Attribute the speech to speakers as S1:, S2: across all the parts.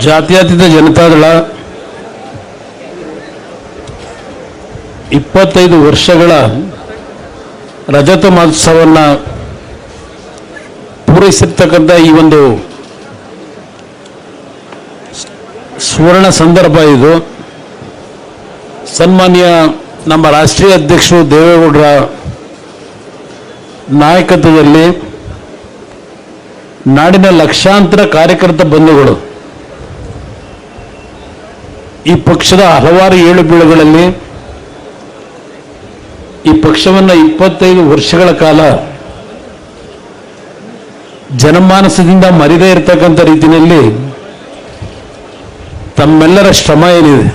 S1: ಜಾತ್ಯತೀತ ಜನತಾದಳ ಇಪ್ಪತ್ತೈದು ವರ್ಷಗಳ ರಜತ ಮಹೋತ್ಸವವನ್ನು ಪೂರೈಸಿರ್ತಕ್ಕಂಥ ಈ ಒಂದು ಸುವರ್ಣ ಸಂದರ್ಭ ಇದು. ಸನ್ಮಾನ್ಯ ನಮ್ಮ ರಾಷ್ಟ್ರೀಯ ಅಧ್ಯಕ್ಷರು ದೇವೇಗೌಡರ ನಾಯಕತ್ವದಲ್ಲಿ ನಾಡಿನ ಲಕ್ಷಾಂತರ ಕಾರ್ಯಕರ್ತ ಬಂಧುಗಳು ಈ ಪಕ್ಷದ ಹಲವಾರು ಏಳು ಬೀಳುಗಳಲ್ಲಿ ಈ ಪಕ್ಷವನ್ನು ಇಪ್ಪತ್ತೈದು ವರ್ಷಗಳ ಕಾಲ ಜನಮಾನಸದಿಂದ ಮರಿದೇ ಇರತಕ್ಕಂಥ ರೀತಿಯಲ್ಲಿ ತಮ್ಮೆಲ್ಲರ ಶ್ರಮ ಏನಿದೆ?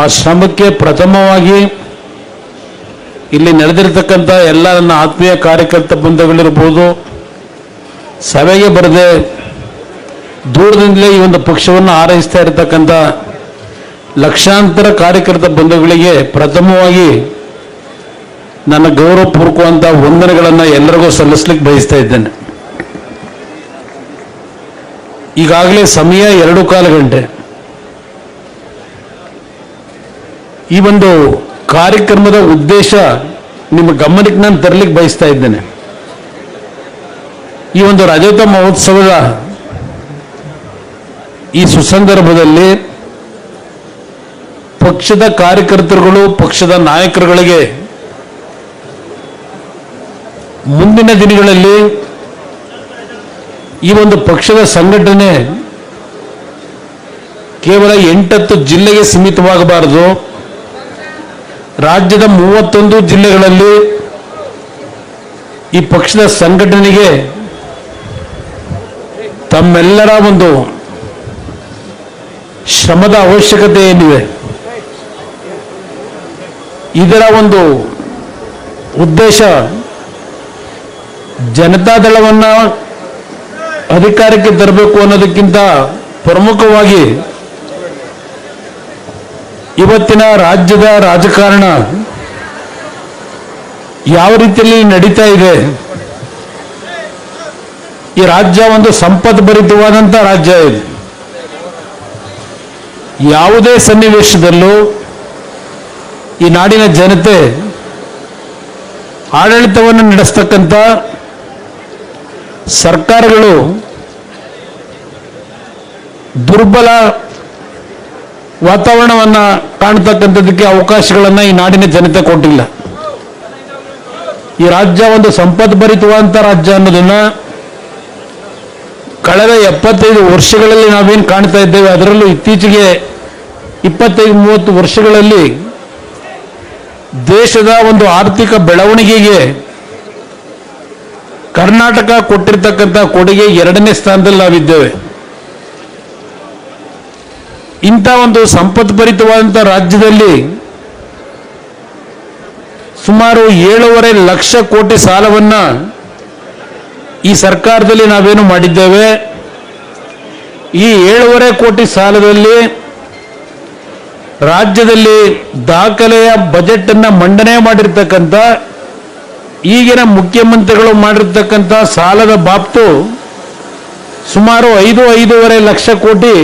S1: ಆ ಶ್ರಮಕ್ಕೆ ಪ್ರಥಮವಾಗಿ ಇಲ್ಲಿ ನಡೆದಿರ್ತಕ್ಕಂಥ ಎಲ್ಲ ನನ್ನ ಆತ್ಮೀಯ ಕಾರ್ಯಕರ್ತ ಬಂಧುಗಳಿರ್ಬೋದು, ಸಭೆಗೆ ಬರದೆ ದೂರದಿಂದಲೇ ಈ ಒಂದು ಪಕ್ಷವನ್ನು ಆರೈಸ್ತಾ ಇರತಕ್ಕಂಥ ಲಕ್ಷಾಂತರ ಕಾರ್ಯಕರ್ತ ಬಂಧುಗಳಿಗೆ ಪ್ರಥಮವಾಗಿ ನನ್ನ ಗೌರವಪೂರ್ವಕವಂಥ ವಂದನೆಗಳನ್ನು ಎಲ್ಲರಿಗೂ ಸಲ್ಲಿಸ್ಲಿಕ್ಕೆ ಬಯಸ್ತಾ ಇದ್ದೇನೆ. ಈಗಾಗಲೇ ಸಮಯ ಎರಡು ಕಾಲು ಗಂಟೆ. ಈ ಒಂದು ಕಾರ್ಯಕ್ರಮದ ಉದ್ದೇಶ ನಿಮ್ಮ ಗಮನಕ್ಕೆ ನಾನು ತರಲಿಕ್ಕೆ ಬಯಸ್ತಾ ಇದ್ದೇನೆ. ಈ ಒಂದು ರಜತ ಮಹೋತ್ಸವದ ಈ ಸುಸಂದರ್ಭದಲ್ಲಿ ಪಕ್ಷದ ಕಾರ್ಯಕರ್ತರುಗಳು, ಪಕ್ಷದ ನಾಯಕರುಗಳಿಗೆ ಮುಂದಿನ ದಿನಗಳಲ್ಲಿ ಈ ಒಂದು ಪಕ್ಷದ ಸಂಘಟನೆ ಕೇವಲ ಎಂಟತ್ತು ಜಿಲ್ಲೆಗೆ ಸೀಮಿತವಾಗಬಾರದು. ರಾಜ್ಯದ ಮೂವತ್ತೊಂದು ಜಿಲ್ಲೆಗಳಲ್ಲಿ ಈ ಪಕ್ಷದ ಸಂಘಟನೆಗೆ ತಮ್ಮೆಲ್ಲರ ಒಂದು ಶ್ರಮದ ಅವಶ್ಯಕತೆ ಏನಿದೆ? ಇದರ ಒಂದು ಉದ್ದೇಶ ಜನತಾದಳವನ್ನ ಅಧಿಕಾರಕ್ಕೆ ತರಬೇಕು ಅನ್ನೋದಕ್ಕಿಂತ ಪ್ರಮುಖವಾಗಿ ಇವತ್ತಿನ ರಾಜ್ಯದ ರಾಜಕಾರಣ ಯಾವ ರೀತಿಯಲ್ಲಿ ನಡೀತಾ ಇದೆ? ಈ ರಾಜ್ಯ ಒಂದು ಸಂಪತ್ ಭರಿತವಾದಂಥ ರಾಜ್ಯ ಇದೆ. ಯಾವುದೇ ಸನ್ನಿವೇಶದಲ್ಲೂ ಈ ನಾಡಿನ ಜನತೆ ಆಡಳಿತವನ್ನು ನಡೆಸ್ತಕ್ಕಂಥ ಸರ್ಕಾರಗಳು ದುರ್ಬಲ ವಾತಾವರಣವನ್ನು ಕಾಣ್ತಕ್ಕಂಥದ್ದಕ್ಕೆ ಅವಕಾಶಗಳನ್ನು ಈ ನಾಡಿನ ಜನತೆ ಕೊಟ್ಟಿಲ್ಲ. ಈ ರಾಜ್ಯ ಒಂದು ಸಂಪದ್ಭರಿತವಾದಂಥ ರಾಜ್ಯ ಅನ್ನೋದನ್ನ ಕಳೆದ ಎಪ್ಪತ್ತೈದು ವರ್ಷಗಳಲ್ಲಿ ನಾವೇನು ಕಾಣ್ತಾ ಇದ್ದೇವೆ, ಅದರಲ್ಲೂ ಇತ್ತೀಚೆಗೆ ಇಪ್ಪತ್ತೈದು, ಮೂವತ್ತು ವರ್ಷಗಳಲ್ಲಿ ದೇಶದ ಒಂದು ಆರ್ಥಿಕ ಬೆಳವಣಿಗೆಗೆ ಕರ್ನಾಟಕ ಕೊಟ್ಟಿರ್ತಕ್ಕಂಥ ಕೊಡುಗೆ ಎರಡನೇ ಸ್ಥಾನದಲ್ಲಿ ನಾವಿದ್ದೇವೆ. ಇಂಥ ಒಂದು ಸಂಪತ್ಭರಿತವಾದಂಥ ರಾಜ್ಯದಲ್ಲಿ ಸುಮಾರು ಏಳೂವರೆ ಲಕ್ಷ ಕೋಟಿ ಸಾಲವನ್ನ ಈ ಸರ್ಕಾರದಲ್ಲಿ ನಾವೇನು ಮಾಡಿದ್ದೇವೆ? ಈ ಏಳುವರೆ ಕೋಟಿ ಸಾಲದಲ್ಲಿ ರಾಜ್ಯದಲ್ಲಿ ದಾಖಲೆಯ ಬಜೆಟ್ ಅನ್ನ ಮಂಡನೆ ಮಾಡಿರ್ತಕ್ಕಂಥ, ಈಗಿನ ಮುಖ್ಯಮಂತ್ರಿಗಳು ಮಾಡಿರ್ತಕ್ಕಂಥ ಸಾಲದ ಬಾಪ್ತು ಸುಮಾರು ಐದು, ಐದೂವರೆ ಲಕ್ಷ ಕೋಟಿ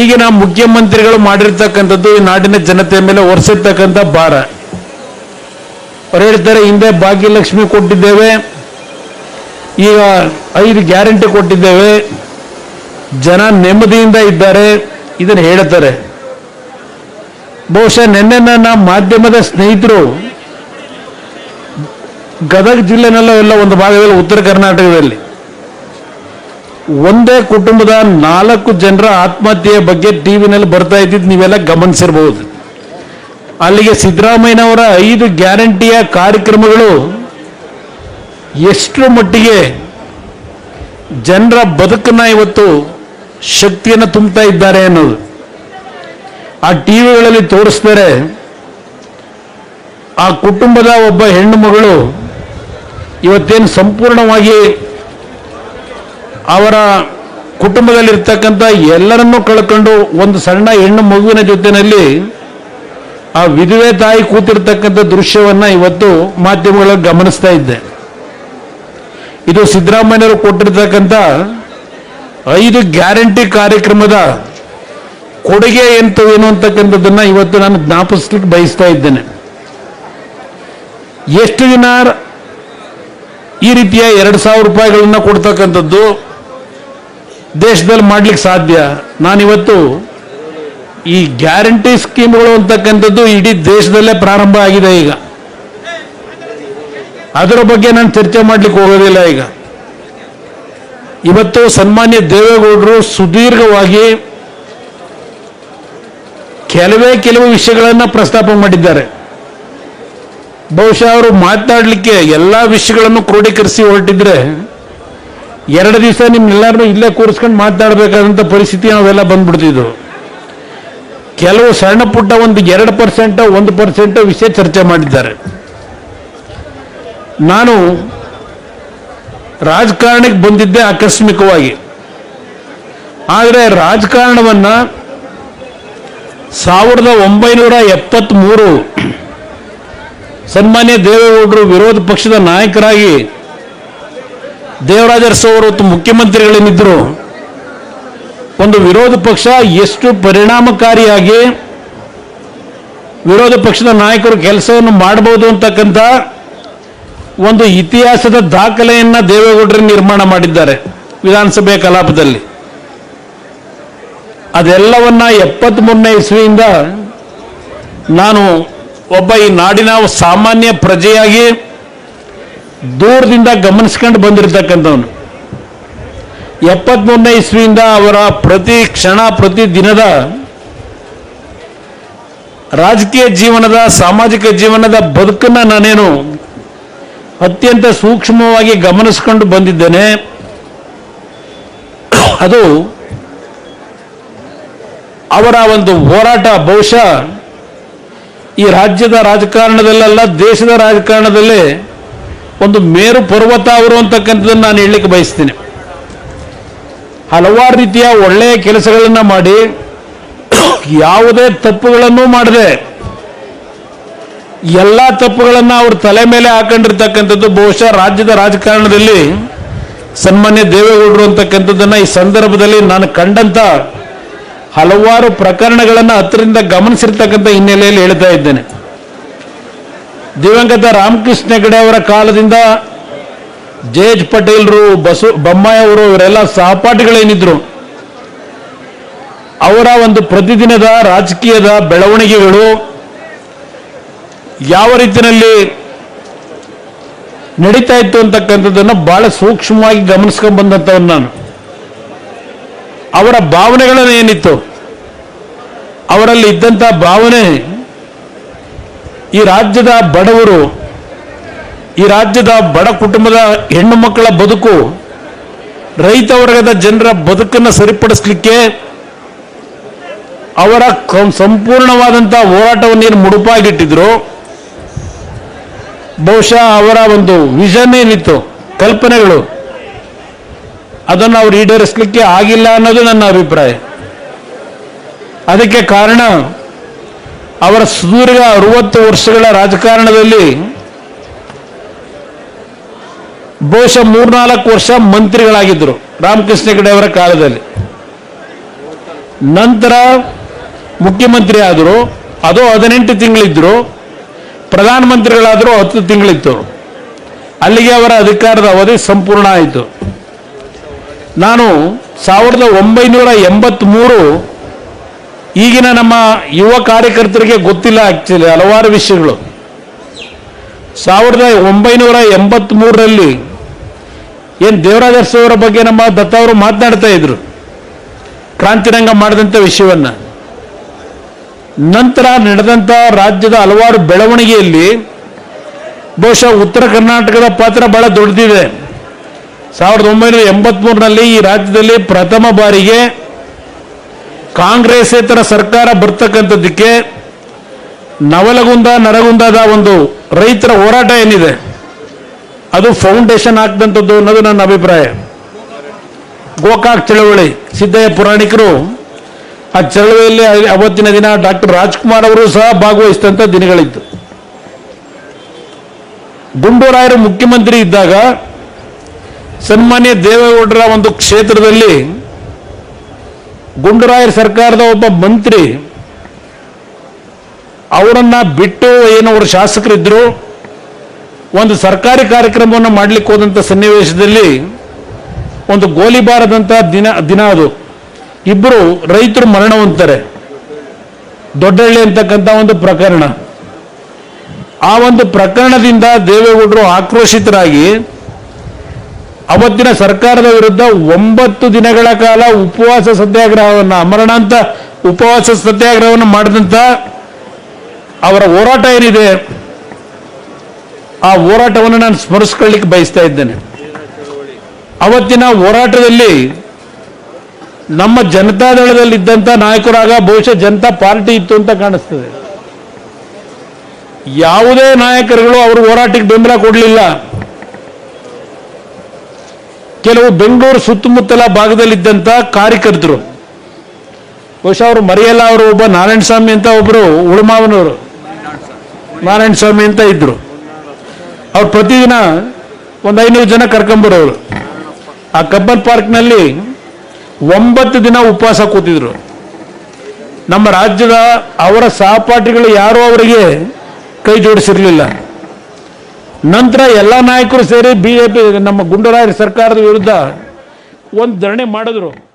S1: ಈಗಿನ ಮುಖ್ಯಮಂತ್ರಿಗಳು ಮಾಡಿರ್ತಕ್ಕಂಥದ್ದು ಈ ನಾಡಿನ ಜನತೆಯ ಮೇಲೆ ಹೊರಿಸಿರ್ತಕ್ಕಂಥ ಭಾರ. ಅವ್ರು ಹೇಳ್ತಾರೆ ಹಿಂದೆ ಭಾಗ್ಯಲಕ್ಷ್ಮಿ ಕೊಟ್ಟಿದ್ದೇವೆ. ಈಗ ಐದು ಗ್ಯಾರಂಟಿ ಕೊಟ್ಟಿದ್ದೇವೆ. ಜನ ನೆಮ್ಮದಿಯಿಂದ ಇದ್ದಾರೆ. ಇದನ್ನು ಹೇಳ್ತಾರೆ. ಬಹುಶಃ ನಿನ್ನೆ ನನ್ನ ಮಾಧ್ಯಮದ ಸ್ನೇಹಿತರು ಗದಗ ಜಿಲ್ಲೆನಲ್ಲೋ ಎಲ್ಲ ಒಂದು ಭಾಗದಲ್ಲಿ ಉತ್ತರ ಕರ್ನಾಟಕದಲ್ಲಿ ಒಂದೇ ಕುಟುಂಬದ ನಾಲ್ಕು ಜನರ ಆತ್ಮಹತ್ಯೆಯ ಬಗ್ಗೆ ಟಿವಿನಲ್ಲಿ ಬರ್ತಾ ಇದ್ದಿದ್ದು ನೀವೆಲ್ಲ ಗಮನಿಸಿರ್ಬೋದು. ಅಲ್ಲಿಗೆ ಸಿದ್ದರಾಮಯ್ಯನವರ ಐದು ಗ್ಯಾರಂಟಿಯ ಕಾರ್ಯಕ್ರಮಗಳು ಎಷ್ಟರ ಮಟ್ಟಿಗೆ ಜನರ ಬದುಕನ್ನ ಇವತ್ತು ಶಕ್ತಿಯನ್ನು ತುಂಬುತ್ತಾ ಇದ್ದಾರೆ ಅನ್ನೋದು. ಆ ಟಿ ವಿಗಳಲ್ಲಿ ತೋರಿಸ್ತಾರೆ, ಆ ಕುಟುಂಬದ ಒಬ್ಬ ಹೆಣ್ಣು ಮಗಳು ಇವತ್ತೇನು ಸಂಪೂರ್ಣವಾಗಿ ಅವರ ಕುಟುಂಬದಲ್ಲಿರ್ತಕ್ಕಂಥ ಎಲ್ಲರನ್ನೂ ಕಳ್ಕೊಂಡು ಒಂದು ಸಣ್ಣ ಹೆಣ್ಣು ಮಗುವಿನ ಜೊತೆಯಲ್ಲಿ ಆ ವಿಧವೆ ತಾಯಿ ಕೂತಿರ್ತಕ್ಕಂಥ ದೃಶ್ಯವನ್ನು ಇವತ್ತು ಮಾಧ್ಯಮಗಳಲ್ಲಿ ಗಮನಿಸ್ತಾ ಇದ್ದೆ. ಇದು ಸಿದ್ದರಾಮಯ್ಯವರು ಕೊಟ್ಟಿರ್ತಕ್ಕಂಥ ಐದು ಗ್ಯಾರಂಟಿ ಕಾರ್ಯಕ್ರಮದ ಕೊಡುಗೆ ಎಂತ ಏನು ಅಂತಕ್ಕಂಥದ್ದನ್ನ ಇವತ್ತು ನಾನು ಜ್ಞಾಪಿಸ್ಲಿಕ್ಕೆ ಬಯಸ್ತಾ ಇದ್ದೇನೆ. ಎಷ್ಟು ದಿನ ಈ ರೀತಿಯ ಎರಡು ಸಾವಿರ ರೂಪಾಯಿಗಳನ್ನ ಕೊಡ್ತಕ್ಕಂಥದ್ದು ದೇಶದಲ್ಲಿ ಮಾಡ್ಲಿಕ್ಕೆ ಸಾಧ್ಯ? ನಾನಿವತ್ತು ಈ ಗ್ಯಾರಂಟಿ ಸ್ಕೀಮ್ಗಳು ಅಂತಕ್ಕಂಥದ್ದು ಇಡೀ ದೇಶದಲ್ಲೇ ಪ್ರಾರಂಭ ಆಗಿದೆ ಈಗ. ಅದರ ಬಗ್ಗೆ ನಾನು ಚರ್ಚೆ ಮಾಡ್ಲಿಕ್ಕೆ ಹೋಗೋದಿಲ್ಲ ಈಗ. ಇವತ್ತು ಸನ್ಮಾನ್ಯ ದೇವೇಗೌಡರು ಸುದೀರ್ಘವಾಗಿ ಕೆಲವೇ ಕೆಲವು ವಿಷಯಗಳನ್ನು ಪ್ರಸ್ತಾಪ ಮಾಡಿದ್ದಾರೆ. ಬಹುಶಃ ಅವರು ಮಾತಾಡಲಿಕ್ಕೆ ಎಲ್ಲ ವಿಷಯಗಳನ್ನು ಕ್ರೋಢೀಕರಿಸಿ ಹೊರಟಿದ್ರೆ ಎರಡು ದಿವಸ ನಿಮ್ಮೆಲ್ಲರನ್ನೂ ಇಲ್ಲೇ ಕೂರಿಸ್ಕೊಂಡು ಮಾತನಾಡಬೇಕಾದಂಥ ಪರಿಸ್ಥಿತಿ ನಾವೆಲ್ಲ ಬಂದ್ಬಿಡ್ತಿದ್ವು. ಕೆಲವು ಸಣ್ಣ ಪುಟ್ಟ ಒಂದು ಎರಡು ಪರ್ಸೆಂಟ್ ಒಂದು ಪರ್ಸೆಂಟ್ ವಿಷಯ ಚರ್ಚೆ ಮಾಡಿದ್ದಾರೆ. ನಾನು ರಾಜಕಾರಣಕ್ಕೆ ಬಂದಿದ್ದೆ ಆಕಸ್ಮಿಕವಾಗಿ. ಆದರೆ ರಾಜಕಾರಣವನ್ನು ಸಾವಿರದ ಒಂಬೈನೂರ ಎಪ್ಪತ್ತ್ಮೂರು ಸನ್ಮಾನ್ಯ ದೇವೇಗೌಡರು ವಿರೋಧ ಪಕ್ಷದ ನಾಯಕರಾಗಿ ದೇವರಾಜರ್ ಅರಸು ಅವರು ಹೊತ್ತು ಮುಖ್ಯಮಂತ್ರಿಗಳೇನಿದ್ರು ಒಂದು ವಿರೋಧ ಪಕ್ಷ ಎಷ್ಟು ಪರಿಣಾಮಕಾರಿಯಾಗಿ ವಿರೋಧ ಪಕ್ಷದ ನಾಯಕರು ಕೆಲಸವನ್ನು ಮಾಡಬಹುದು ಅಂತಕ್ಕಂಥ ಒಂದು ಇತಿಹಾಸದ ದಾಖಲೆಯನ್ನ ದೇವೇಗೌಡರು ನಿರ್ಮಾಣ ಮಾಡಿದ್ದಾರೆ ವಿಧಾನಸಭೆ ಕಲಾಪದಲ್ಲಿ. ಅದೆಲ್ಲವನ್ನ ಎಪ್ಪತ್ಮೂರನೇ ಇಸ್ವಿಯಿಂದ ನಾನು ಒಬ್ಬ ಈ ನಾಡಿನ ಸಾಮಾನ್ಯ ಪ್ರಜೆಯಾಗಿ ದೂರದಿಂದ ಗಮನಿಸ್ಕೊಂಡು ಬಂದಿರತಕ್ಕಂಥವನು. ಎಪ್ಪತ್ಮೂರನೇ ಇಸ್ವಿಯಿಂದ ಅವರ ಪ್ರತಿ ಕ್ಷಣ, ಪ್ರತಿ ದಿನದ ರಾಜಕೀಯ ಜೀವನದ, ಸಾಮಾಜಿಕ ಜೀವನದ ಬದುಕನ್ನ ನಾನೇನು ಅತ್ಯಂತ ಸೂಕ್ಷ್ಮವಾಗಿ ಗಮನಿಸ್ಕೊಂಡು ಬಂದಿದ್ದೇನೆ. ಅದು ಅವರ ಒಂದು ಹೋರಾಟ, ಬಹುಶಃ ಈ ರಾಜ್ಯದ ರಾಜಕಾರಣದಲ್ಲೆಲ್ಲ, ದೇಶದ ರಾಜಕಾರಣದಲ್ಲಿ ಒಂದು ಮೇರು ಪರ್ವತ ಅವರು ಅಂತಕ್ಕಂಥದ್ದನ್ನು ನಾನು ಹೇಳಲಿಕ್ಕೆ ಬಯಸ್ತೀನಿ. ಹಲವಾರು ರೀತಿಯ ಒಳ್ಳೆಯ ಕೆಲಸಗಳನ್ನು ಮಾಡಿ, ಯಾವುದೇ ತಪ್ಪುಗಳನ್ನು ಮಾಡದೆ ಎಲ್ಲ ತಪ್ಪುಗಳನ್ನು ಅವ್ರ ತಲೆ ಮೇಲೆ ಹಾಕೊಂಡಿರ್ತಕ್ಕಂಥದ್ದು ಬಹುಶಃ ರಾಜ್ಯದ ರಾಜಕಾರಣದಲ್ಲಿ ಸನ್ಮಾನ್ಯ ದೇವೇಗೌಡರು ಅಂತಕ್ಕಂಥದ್ದನ್ನ ಈ ಸಂದರ್ಭದಲ್ಲಿ ನಾನು ಕಂಡಂತ ಹಲವಾರು ಪ್ರಕರಣಗಳನ್ನು ಹತ್ತರಿಂದ ಗಮನಿಸಿರ್ತಕ್ಕಂಥ ಹಿನ್ನೆಲೆಯಲ್ಲಿ ಹೇಳ್ತಾ ಇದ್ದೇನೆ. ದಿವಂಗತ ರಾಮಕೃಷ್ಣ ಹೆಗಡೆ ಅವರ ಕಾಲದಿಂದ ಜೆ ಎಚ್ ಪಟೇಲ್ರು, ಬಸು, ಬೊಮ್ಮಾಯ ಅವರು, ಇವರೆಲ್ಲ ಸಹಪಾಠಿಗಳೇನಿದ್ರು, ಅವರ ಒಂದು ಪ್ರತಿದಿನದ ರಾಜಕೀಯದ ಬೆಳವಣಿಗೆಗಳು ಯಾವ ರೀತಿಯಲ್ಲಿ ನಡೀತಾ ಇತ್ತು ಅಂತಕ್ಕಂಥದ್ದನ್ನು ಬಹಳ ಸೂಕ್ಷ್ಮವಾಗಿ ಗಮನಿಸ್ಕೊಂಡು ಬಂದಂಥವನು ನಾನು. ಅವರ ಭಾವನೆಗಳನ್ನು ಏನಿತ್ತು? ಅವರಲ್ಲಿ ಇದ್ದಂಥ ಭಾವನೆ ಈ ರಾಜ್ಯದ ಬಡವರು, ಈ ರಾಜ್ಯದ ಬಡ ಕುಟುಂಬದ ಹೆಣ್ಣು ಮಕ್ಕಳ ಬದುಕು, ರೈತ ವರ್ಗದ ಜನರ ಬದುಕನ್ನು ಸರಿಪಡಿಸಲಿಕ್ಕೆ ಅವರ ಸಂಪೂರ್ಣವಾದಂಥ ಹೋರಾಟವನ್ನು ಏನು ಮುಡುಪಾಗಿಟ್ಟಿದ್ರು? ಬಹುಶಃ ಅವರ ಒಂದು ವಿಷನ್ ಏನಿತ್ತು? ಕಲ್ಪನೆಗಳು. ಅದನ್ನು ಅವರು ಈಡೇರಿಸಲಿಕ್ಕೆ ಆಗಿಲ್ಲ ಅನ್ನೋದು ನನ್ನ ಅಭಿಪ್ರಾಯ. ಅದಕ್ಕೆ ಕಾರಣ, ಅವರ ಸುದೀರ್ಘ ಅರವತ್ತು ವರ್ಷಗಳ ರಾಜಕಾರಣದಲ್ಲಿ ಬಹುಶಃ ಮೂರ್ನಾಲ್ಕು ವರ್ಷ ಮಂತ್ರಿಗಳಾಗಿದ್ದರು ರಾಮಕೃಷ್ಣ ಹೆಗಡೆ ಅವರ ಕಾಲದಲ್ಲಿ. ನಂತರ ಮುಖ್ಯಮಂತ್ರಿ ಆದರು, ಅದು ಹದಿನೆಂಟು ತಿಂಗಳಿದ್ರು ಪ್ರಧಾನಮಂತ್ರಿಗಳಾದರೂ ಹತ್ತು ತಿಂಗಳಿತ್ತು. ಅಲ್ಲಿಗೆ ಅವರ ಅಧಿಕಾರದ ಅವಧಿ ಸಂಪೂರ್ಣ ಆಯಿತು. ನಾನು ಸಾವಿರದ ಒಂಬೈನೂರ ಎಂಬತ್ತ್ಮೂರು ಈಗಿನ ನಮ್ಮ ಯುವ ಕಾರ್ಯಕರ್ತರಿಗೆ ಗೊತ್ತಿಲ್ಲ ಆ್ಯಕ್ಚುಲಿ ಹಲವಾರು ವಿಷಯಗಳು. ಸಾವಿರದ ಒಂಬೈನೂರ ಎಂಬತ್ತ್ಮೂರರಲ್ಲಿ ಏನು ದೇವರಾಜ ಬಗ್ಗೆ ನಮ್ಮ ದತ್ತ ಅವರು ಮಾತನಾಡ್ತಾ ಇದ್ರು. ಕ್ರಾಂತಿರಂಗ ಮಾಡಿದಂಥ ವಿಷಯವನ್ನ. ನಂತರ ನಡೆದಂಥ ರಾಜ್ಯದ ಹಲವಾರು ಬೆಳವಣಿಗೆಯಲ್ಲಿ ಬಹುಶಃ ಉತ್ತರ ಕರ್ನಾಟಕದ ಪಾತ್ರ ಬಹಳ ದೊಡ್ಡದಿದೆ. ಸಾವಿರದ ಒಂಬೈನೂರ ಎಂಬತ್ಮೂರರಲ್ಲಿ ಈ ರಾಜ್ಯದಲ್ಲಿ ಪ್ರಥಮ ಬಾರಿಗೆ ಕಾಂಗ್ರೆಸ್ಸೇತರ ಸರ್ಕಾರ ಬರ್ತಕ್ಕಂಥದ್ದಕ್ಕೆ ನವಲಗುಂದ, ನರಗುಂದದ ಒಂದು ರೈತರ ಹೋರಾಟ ಏನಿದೆ? ಅದು ಫೌಂಡೇಶನ್ ಆಗ್ದಂಥದ್ದು ಅನ್ನೋದು ನನ್ನ ಅಭಿಪ್ರಾಯ. ಗೋಕಾಕ್ ಚಳವಳಿ, ಸಿದ್ದಯ್ಯ ಪುರಾಣಿಕರು ಆ ಚಳವೆಯಲ್ಲಿ ಅವತ್ತಿನ ದಿನ ಡಾಕ್ಟರ್ ರಾಜ್ಕುಮಾರ್ ಅವರು ಸಹ ಭಾಗವಹಿಸಿದಂಥ ದಿನಗಳಿತ್ತು ಗುಂಡೂರಾಯರು ಮುಖ್ಯಮಂತ್ರಿ ಇದ್ದಾಗ ಸನ್ಮಾನ್ಯ ದೇವೇಗೌಡರ ಒಂದು ಕ್ಷೇತ್ರದಲ್ಲಿ ಗುಂಡೂರಾಯರ್ ಸರ್ಕಾರದ ಒಬ್ಬ ಮಂತ್ರಿ ಅವರನ್ನ ಬಿಟ್ಟು ಏನು ಅವರು ಶಾಸಕರಿದ್ರು. ಒಂದು ಸರ್ಕಾರಿ ಕಾರ್ಯಕ್ರಮವನ್ನು ಮಾಡಲಿಕ್ಕೆ ಹೋದಂಥ ಸನ್ನಿವೇಶದಲ್ಲಿ ಒಂದು ಗೋಲಿಬಾರದಂಥ ದಿನ ದಿನ ಅದು. ಇಬ್ಬರು ರೈತರು ಮರಣ ಹೊಂದ್ತಾರೆ ದೊಡ್ಡಹಳ್ಳಿ ಅಂತಕ್ಕಂಥ ಒಂದು ಪ್ರಕರಣ. ಆ ಒಂದು ಪ್ರಕರಣದಿಂದ ದೇವೇಗೌಡರು ಆಕ್ರೋಶಿತರಾಗಿ ಅವತ್ತಿನ ಸರ್ಕಾರದ ವಿರುದ್ಧ ಒಂಬತ್ತು ದಿನಗಳ ಕಾಲ ಉಪವಾಸ ಸತ್ಯಾಗ್ರಹವನ್ನು, ಅಮರಣಾಂತ ಉಪವಾಸ ಸತ್ಯಾಗ್ರಹವನ್ನು ಮಾಡಿದಂಥ ಅವರ ಹೋರಾಟ ಏನಿದೆ, ಆ ಹೋರಾಟವನ್ನು ನಾನು ಸ್ಮರಿಸ್ಕೊಳ್ಳಿಕ್ಕೆ ಬಯಸ್ತಾ ಇದ್ದೇನೆ. ಅವತ್ತಿನ ಹೋರಾಟದಲ್ಲಿ ನಮ್ಮ ಜನತಾದಳದಲ್ಲಿದ್ದಂಥ ನಾಯಕರಾಗ ಬಹುಶಃ ಜನತಾ ಪಾರ್ಟಿ ಇತ್ತು ಅಂತ ಕಾಣಿಸ್ತದೆ. ಯಾವುದೇ ನಾಯಕರುಗಳು ಅವರು ಹೋರಾಟಕ್ಕೆ ಬೆಂಬಲ ಕೊಡಲಿಲ್ಲ. ಕೆಲವು ಬೆಂಗಳೂರು ಸುತ್ತಮುತ್ತಲ ಭಾಗದಲ್ಲಿದ್ದಂಥ ಕಾರ್ಯಕರ್ತರು, ಬಹುಶಃ ಅವರು ಮರೆಯಲ್ಲ ಅವರು ಒಬ್ಬ ನಾರಾಯಣ ಸ್ವಾಮಿ ಅಂತ ಒಬ್ಬರು ಉಳುಮಾವನವರು ನಾರಾಯಣ ಸ್ವಾಮಿ ಅಂತ ಇದ್ರು. ಅವ್ರು ಪ್ರತಿದಿನ ಒಂದು ಐನೂರು ಜನ ಕರ್ಕೊಂಬರೋರು ಆ ಕಬ್ಬನ್ ಪಾರ್ಕ್ನಲ್ಲಿ ಒಂಬತ್ತು ದಿನ ಉಪವಾಸ ಕೂತಿದ್ರು. ನಮ್ಮ ರಾಜ್ಯದ ಅವರ ಸಹಪಾಠಿಗಳು ಯಾರೂ ಅವರಿಗೆ ಕೈ ಜೋಡಿಸಿರಲಿಲ್ಲ. ನಂತರ ಎಲ್ಲ ನಾಯಕರು ಸೇರಿ ಬಿ ಜೆ ಪಿ ನಮ್ಮ ಗುಂಡರಾಯರ ಸರ್ಕಾರದ ವಿರುದ್ಧ ಒಂದು ಧರಣಿ ಮಾಡಿದ್ರು.